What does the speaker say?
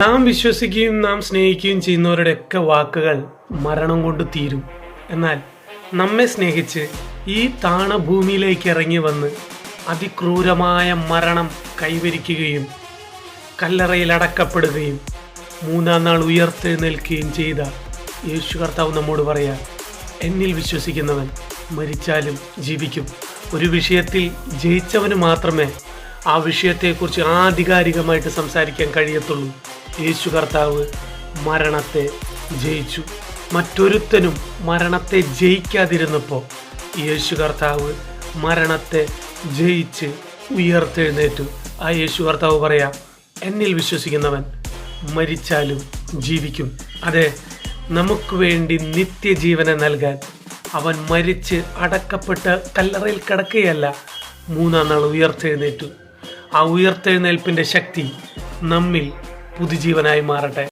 നാം വിശ്വസിക്കുകയും നാം സ്നേഹിക്കുകയും ചെയ്യുന്നവരുടെയൊക്കെ വാക്കുകൾ മരണം കൊണ്ട് തീരും. എന്നാൽ നമ്മെ സ്നേഹിച്ച് ഈ താണ ഭൂമിയിലേക്ക് ഇറങ്ങി വന്ന് അതിക്രൂരമായ മരണം കൈവരിക്കുകയും കല്ലറയിൽ അടക്കപ്പെടുകയും മൂന്നാം നാൾ ഉയർത്തെഴുന്നേൽക്കുകയും ചെയ്ത യേശു കർത്താവ് നമ്മോട് പറയാ എന്നിൽ വിശ്വസിക്കുന്നവൻ മരിച്ചാലും ജീവിക്കും. ഒരു വിഷയത്തിൽ ജയിച്ചവന് മാത്രമേ ആ വിഷയത്തെക്കുറിച്ച് ആധികാരികമായിട്ട് സംസാരിക്കാൻ കഴിയത്തുള്ളൂ. യേശു കർത്താവ് മരണത്തെ ജയിച്ചു. മറ്റൊരുത്തനും മരണത്തെ ജയിക്കാതിരുന്നപ്പോൾ യേശു കർത്താവ് മരണത്തെ ജയിച്ച് ഉയർത്തെഴുന്നേറ്റു. ആ യേശു കർത്താവ് പറയാം എന്നിൽ വിശ്വസിക്കുന്നവൻ മരിച്ചാലും ജീവിക്കും. അതെ നമുക്ക് വേണ്ടി നിത്യജീവനെ നൽകാൻ അവൻ മരിച്ച് അടക്കപ്പെട്ട് കല്ലറയിൽ കിടക്കുകയല്ല മൂന്നാം നാൾ ഉയർത്തെഴുന്നേറ്റു. ആ ഉയർത്തെഴുന്നേൽപ്പിന്റെ ശക്തി നമ്മിൽ പുതുജീവനായി മാറട്ടെ.